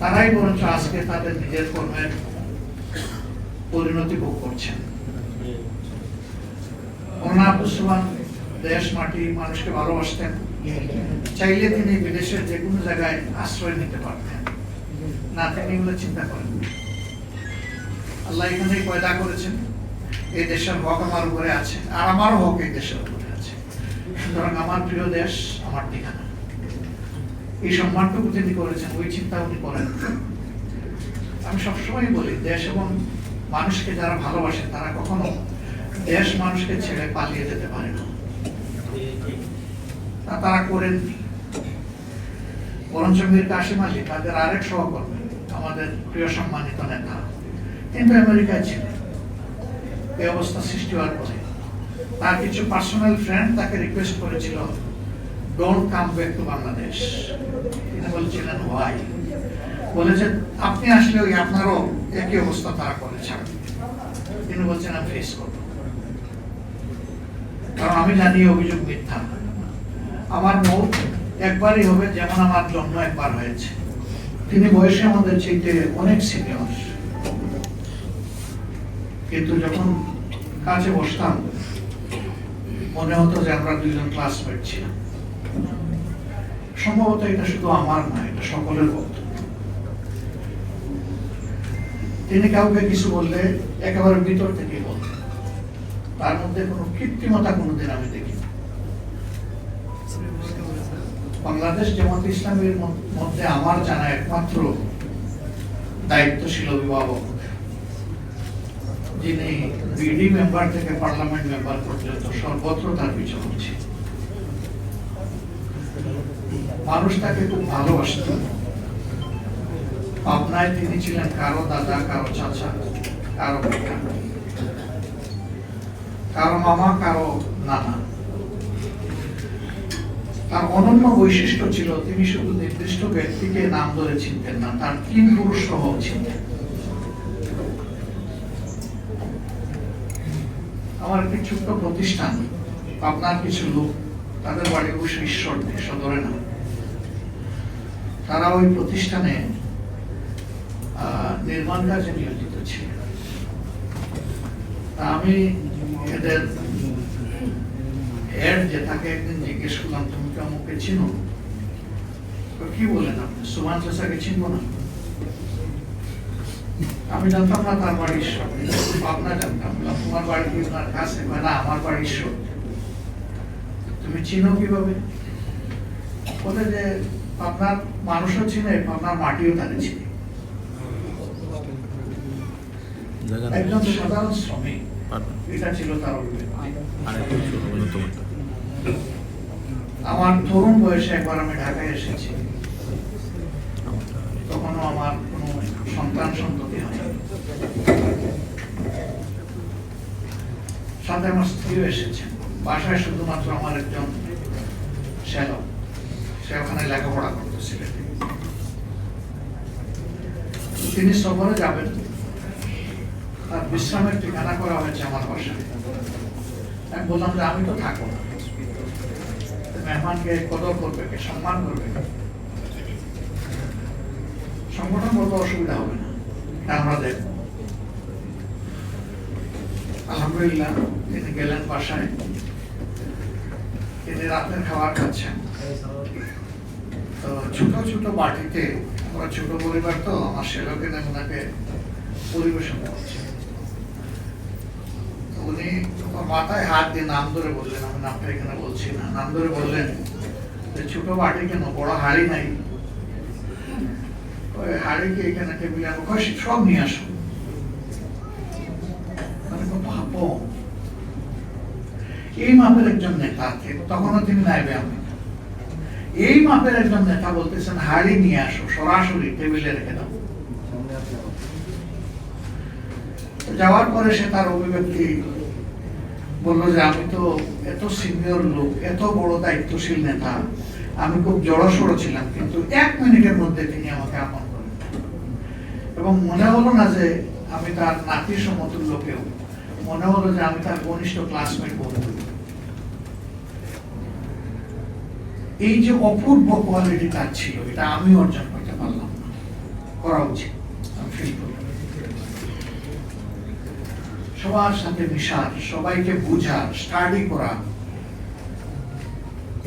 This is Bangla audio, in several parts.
তারাই বরঞ্চ আজকে তাদের নিজের কর্মের পরিণতি ভোগ করছেন। সুমান দেশ, মাটি, মানুষকে ভালোবাসতেন। চাইলে তিনি বিদেশের যে কোনো জায়গায় আশ্রয় নিতে পারতেন। না, তিনি এগুলো চিন্তা করেন আল্লাহ এখানেই পয়দা করেছেন। এই দেশের হক আমার উপরে আছে, আর আমারও হক এই দেশের উপরে আছে। সুতরাং আমার প্রিয় দেশ, আমার ঠিকানা। এই সম্মানটুকু তিনি করেছেন, ওই চিন্তা উনি করেন আমি সবসময় বলি, দেশ এবং মানুষকে যারা ভালোবাসে, তারা কখনো দেশ মানুষকে ছেড়ে পালিয়ে যেতে পারে না। তা তারা করেন বরঞ্চ মীর কাশিম আলী তাদের আরেক সহকর্মী, আমাদের প্রিয় সম্মানিত নেতা, কিন্তু আমেরিকায় ছিলেন এই অবস্থা সৃষ্টি হওয়ার পরে তার কিছু পার্সোনাল ফ্রেন্ড তাকে রিকোয়েস্ট করেছিল তিনি বলছিলেন হোয়াই বলে যে, আপনি আপনারও একই অবস্থা তারা করে ছাড়বে। তিনি বলছেন, আমি ফেস করব। কারণ আমি জানি অভিযোগ মিথ্যা। আমার মৌত একবারই হবে যেমন আমার জন্ম একবার হয়েছে। তিনি বয়সে আমাদের চাইতে অনেক সিনিয়র কিন্তু যখন কাছে বসতাম, মনে হতো যে আমরা দুইজন ক্লাসমেট ছিলাম। সম্ভবত এটা শুধু আমার না, এটা সকলের বক্তব্য। তিনি কাউকে কিছু বললে একেবারে ভিতর থেকে বলতেন তার মধ্যে কোনো কৃত্রিমতা কোনোদিন আমি দেখি বাংলাদেশ জামাত ইসলামের মধ্যে আমার জানা একমাত্র দায়িত্বশীল অভিভাবক যিনি বিডি মেম্বার থেকে পার্লামেন্ট মেম্বার পর্যন্ত সর্বত্র তার পিছনে ছিল মানুষ তাকে খুব ভালোবাসত। পাবনায় তিনি ছিলেন কারও দাদা, কারও চাচা, কারও কারও মামা, কারও নানা। তার অনন্য বৈশিষ্ট্য ছিল, তিনি শুধু নির্দিষ্ট ব্যক্তিকে নাম ধরে চিনতেন না, তার তিন পুরুষ সহ চিনতেন আমার একটি ছোট্ট প্রতিষ্ঠান আপনার কিছু লোক। তাদের বাড়ি অবশ্য ঈশ্বর নেই সদরে না তারা ওই প্রতিষ্ঠানে নির্মাণ কাজে নিয়োজিত ছিলেন তা আমি এদের হেড যে তাকে একদিন জিজ্ঞেস করলাম, তুমি কি আমাকে চিনো? তো কি বলেন আপনি? সুমান চাষাকে চিনবো না? আমি জানতাম না তার বাড়ি ঈশ্বর। ভাবনা জানতাম তোমার বাড়ি কাছে? না, আমার বাড়ি ঈশ্বর। তুমি চিনো কীভাবে? বলে যে আপনার মানুষও চিনে আপনার মাটিও তাকে চিনে। একজন সাধারণ শ্রমিক এটা ছিল তার আমার তরুণ বয়সে একবার আমি ঢাকায় এসেছি। তখনও আমার কোনো সন্তান সন্ততি হয়নি। সাথে আমার স্ত্রীও এসেছেন। বাসায় শুধুমাত্র আমার একজন শ্যালক, সে ওখানে লেখাপড়া করতেছিলেন তিনি সফরে যাবেন। তার বিশ্রামের ঠিকানা করা হয়েছে আমার বাসায়। আমি বললাম যে আমি তো থাকব না। মেহমানকে কদর করবে কে? সম্মান করবে সংগঠন সংগঠনগত অসুবিধা হবে না। দেখব। আলহামদুলিল্লাহ, তিনি গেলেন বাসায়। তিনি রাতের খাবার খাচ্ছেন। তো ছোট ছোট বাটিতে আমরা ছোট পরিবার তো আমার সেলোকে ওনাকে পরিবেশন করছে। উনি মাথায় হাত দিয়ে নাম ধরে বললেন, আমি নামটা এখানে বলছি না, নাম ধরে বললেন যে ছোট বাটি কেন, বড় হাড়ি নাই? ওই হাড়িকে এখানে টেবিলে আমি সব নিয়ে আসো আমি ভাবো এই মাপের একজন নেতা কে- তখনও তিনি নাইবে আমি এই মাপের একজন নেতা বলতেছেন, হাড়ি নিয়ে আসো, সরাসরি টেবিলে রেখে দাও। যাওয়ার পরে সে তার অভিব্যক্তি বলল যে, আমি তো এত সিনিয়র লোক, এত বড় দায়িত্বশীল নেতা, আমি খুব জড়সড় ছিলাম, কিন্তু এক মিনিটের মধ্যে তিনি আমাকে আপন করেন এবং মনে হলো না যে, আমি তার নাতি সমতুল্য কেউ। মনে হলো যে, আমি তার ঘনিষ্ঠ ক্লাসমেট বন্ধু। এই যে অপূর্ব কোয়ালিটি তার ছিল, এটা আমি অর্জন করতে পারলাম। করা উচিত। সবার সাথে মিশার সবাইকে বুঝার স্টাডি করা।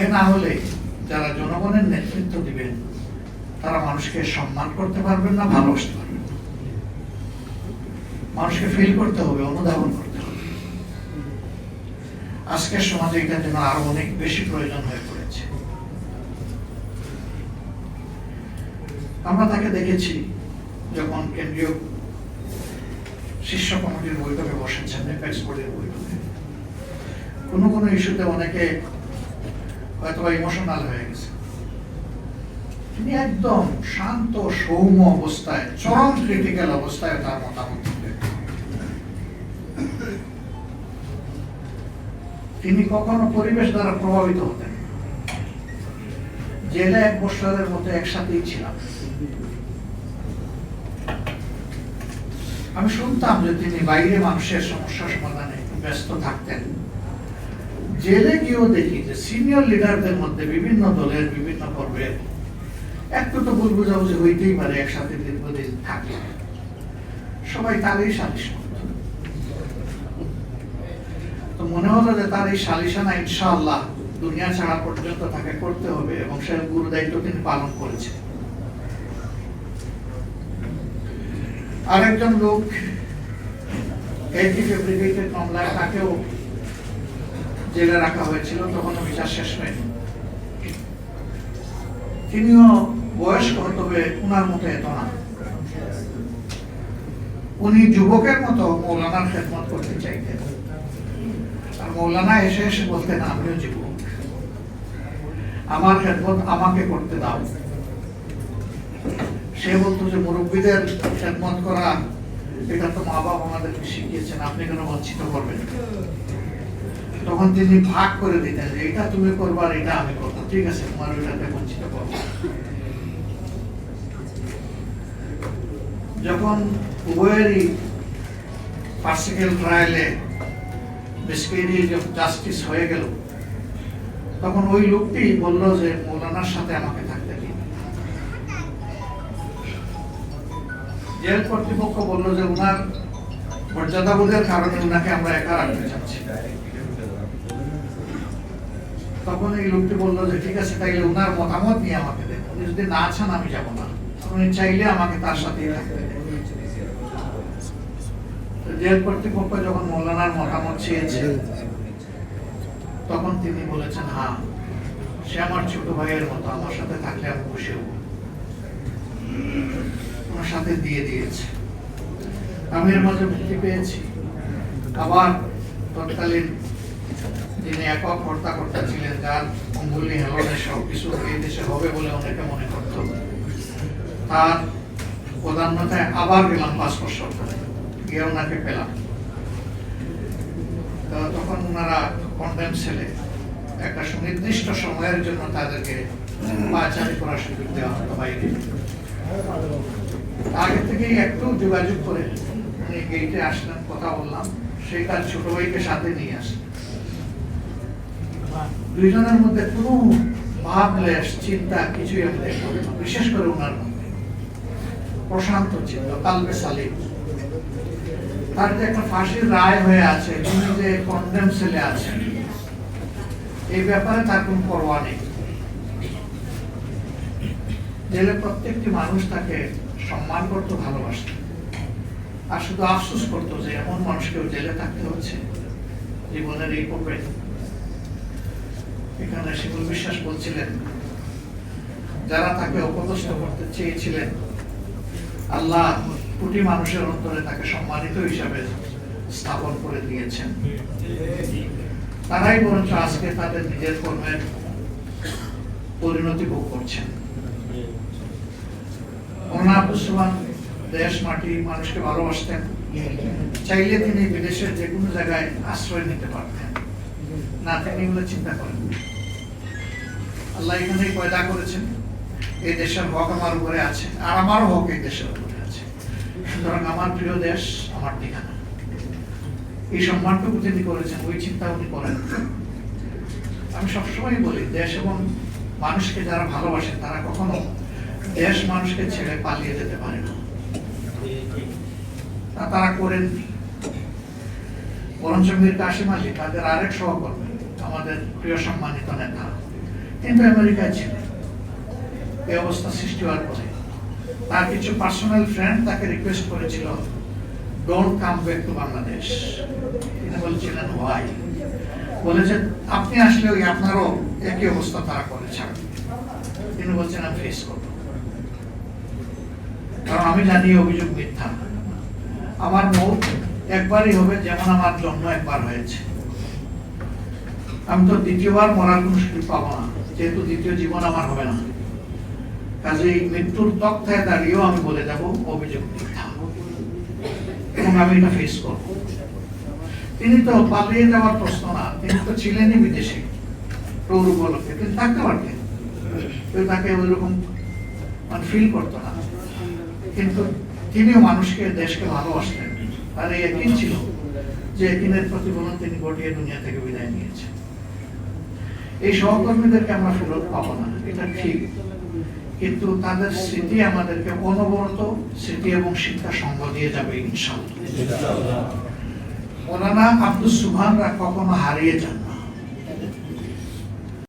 এ না হলে যারা জনগণের নেতৃত্ব দিবেন, তারা মানুষকে সম্মান করতে পারবেন না, ভালোবাসতে পারবেন। মানুষকে ফিল করতে হবে, অনুধাবন করতে হবে। আজকের সমাজে এটা যেন আরও অনেক বেশি প্রয়োজন হয়ে পড়েছে। আমরা তাকে দেখেছি যখন কেন্দ্রীয় শীর্ষ কমিটির বৈঠকে বসেছেন এপেক্স বোর্ডের বৈঠকে। কোনো কোনো ইস্যুতে অনেকে হয়তো ইমোশনাল হয়ে গেছে। তিনি একদম শান্ত, সৌম্য অবস্থায়, চরম ক্রিটিক্যাল অবস্থায় তার মতামত তিনি কখনো পরিবেশ দ্বারা প্রভাবিত হতেন জেলে এক বছরের মতো একসাথেই ছিলাম। আমি শুনতাম যে তিনি বাইরে মানুষের সমস্যা সমাধানে ব্যস্ত থাকতেন। জেলে গিয়েও দেখি যে সিনিয়র লিডারদের মধ্যে বিভিন্ন দলের বিভিন্ন পর্বের একটু তো ভুল বুঝাবুঝি হইতেই পারে, একসাথে দীর্ঘদিন থাকলে। সবাই তারই সালিশ তো মনে হলো যে তার এই সালিশানা ইনশাআল্লাহ দুনিয়া ছাড়া পর্যন্ত তাকে করতে হবে এবং সে গুরু দায়িত্ব তিনি পালন করেছে আরেকজন লোক মামলায় তাকেও জেলে রাখা হয়েছিল তখন বিচার শেষ হয়নি। তিনিও বয়স্ক উনার মতো এত না। উনি যুবকের মতো মৌলানার খেদমত করতে চাইতেন। আর মৌলানা এসে এসে বলতেন, আমিও যুবক। আমার খেদমত আমাকে করতে দাও। সে বলতো যে মুরব্বীদের খেদমত করা, এটা তো মা বাবা আমাদেরকে শিখিয়েছেন, আপনি কেন বঞ্চিত করবেন? তখন তিনি ভাগ করে দিতেন যে এটা তুমি করবা এটা আমি করব। ঠিক আছে, তোমার ওইটাতে বঞ্চিত করব যখন উভয়েরই পার্সিক্যাল ট্রায়ালে মিসকেরিজ অফ জাস্টিস হয়ে গেল, তখন ওই লোকটি বলল যে, মৌলানার সাথে আমাকে জেল কর্তৃপক্ষ বলল যে উনার মর্যাদাবোধের কারণে ওনাকে আমরা একা রাখতে চাচ্ছি। তখন এই লোকটি বলল যে, ঠিক আছে, তাইলে ওনার মতামত নিয়ে আমাকে দেন। উনি যদি না চান, আমি যাব না। উনি চাইলে আমাকে তার সাথে জেল কর্তৃপক্ষ যখন মৌলানার মতামত চেয়েছে, তখন তিনি বলেছেন হ্যাঁ সে আমার ছোট ভাইয়ের মতো, আমার সাথে থাকলে আমি খুশি হব। সাথে দিয়ে দিয়েছে। আমি এর মাঝে মুক্তি পেয়েছি। আবার তৎকালীন যিনি একক কর্তা ছিলেন, যার অঙ্গুলি হেলনে সব কিছু এই দেশে হবে বলে অনেকে মনে করত। তার প্রধানমন্ত্রী আবার গেলাম পাঁচ বছর গিয়ে ওনাকে পেলাম। তখন ওনারা কন্ডেম ছেলে। একটা সুনির্দিষ্ট সময়ের জন্য তাদেরকে পাচারি করার সুযোগ দেওয়া হতো বাইরে। আগে থেকেই একটু যোগাযোগ করে উনি গেইটে আসলেন কথা বললাম। সেই তার ছোট ভাইকে সাথে নিয়ে আসলেন দুইজনের মধ্যে কোনো ভাব লেশ চিন্তা কিছুই আমি না। বিশেষ করে ওনার মধ্যে। প্রশান্ত চিন্তা কালবে সালিম। তার যে একটা ফাঁসির রায় হয়ে আছে তিনি যে কন্ডেম সেলে আছেন, এই ব্যাপারে তার কোনো পরোয়া নেই। জেলে প্রত্যেকটি মানুষ তাকে সম্মান করতো, ভালোবাসত। আর শুধু আফসোস করতো যে এমন মানুষকেও জেলে থাকতে হচ্ছে জীবনের এই পূর্বে এখানে শিবুল বিশ্বাস বলছিলেন, যারা তাকে অপদস্থ করতে চেয়েছিলেন, আল্লাহ কোটি মানুষের অন্তরে তাকে সম্মানিত হিসাবে স্থাপন করে দিয়েছেন। তারাই বরঞ্চ আজকে তাদের নিজের কর্মের পরিণতি ভোগ করছেন। দেশ, মাটি, মানুষকে ভালোবাসতেন। চাইলে তিনি বিদেশের যে কোনো জায়গায় আশ্রয় নিতে পারতেন। না, তিনি এগুলো চিন্তা করেন আল্লাহ এখানেই পয়দা করেছেন। এই দেশের হক আমার উপরে আছে, আর আমারও হক এই দেশের উপরে আছে। সুতরাং আমার প্রিয় দেশ, আমার ঠিকানা। এই সম্মানটুকু তিনি করেছেন, ওই চিন্তা উনি করেন আমি সবসময় বলি, দেশ এবং মানুষকে যারা ভালোবাসে, তারা কখনো দেশ মানুষকে ছেড়ে পালিয়ে যেতে পারে না। তা তারা করেননি বরঞ্চ মীর কাশিম আলী তাদের আরেক সহকর্মী, আমাদের প্রিয় সম্মানিত নেতা, কিন্তু আমেরিকায় ছিলেন। এই অবস্থা সৃষ্টি হওয়ার পরে তার কিছু পার্সোনাল ফ্রেন্ড তাকে রিকোয়েস্ট করেছিল don't come back to Bangladesh তিনি বলছিলেন হোয়াই বলেছেন আপনি আসলে ওই আপনারও একই অবস্থা তারা করে ছাড়বেন তিনি বলছেন, আমি ফেস করব। কারণ আমি জানি এই অভিযোগ মিথ্যা আমার মৌত একবারই হবে যেমন আমার জন্ম একবার হয়েছে। আমি তো দ্বিতীয়বার মরার কোনো সুযোগ পাবো না, যেহেতু দ্বিতীয় জীবন আমার হবে না। কাজেই মৃত্যুর তক্তায় দাঁড়িয়েও আমি বলে যাব, অভিযোগ মিথ্যা। এবং আমি এটা ফেস করব। তিনি তো পালিয়ে যাওয়ার প্রশ্ন না, তিনি তো ছিলেনই বিদেশে। প্রৌর উপলক্ষে তিনি থাকতে পারতেন। তাকে ওইরকম মানে ফিল করতো না। কিন্তু তিনিও মানুষকে দেশকে ভালোবাসতেন। আর এই একদিন ছিল যে একদিনের প্রতিফলন তিনি ঘটিয়ে দুনিয়া থেকে বিদায় নিয়েছেন। এই সহকর্মীদেরকে আমরা ফেরত পাবো না এটা ঠিক। কিন্তু তাদের স্মৃতি আমাদেরকে অনবরত স্মৃতি এবং শিক্ষা সঙ্গ দিয়ে যাবে ইনশাল্লাহ ওনারা আব্দুল সুবহানরা কখনো হারিয়ে যান।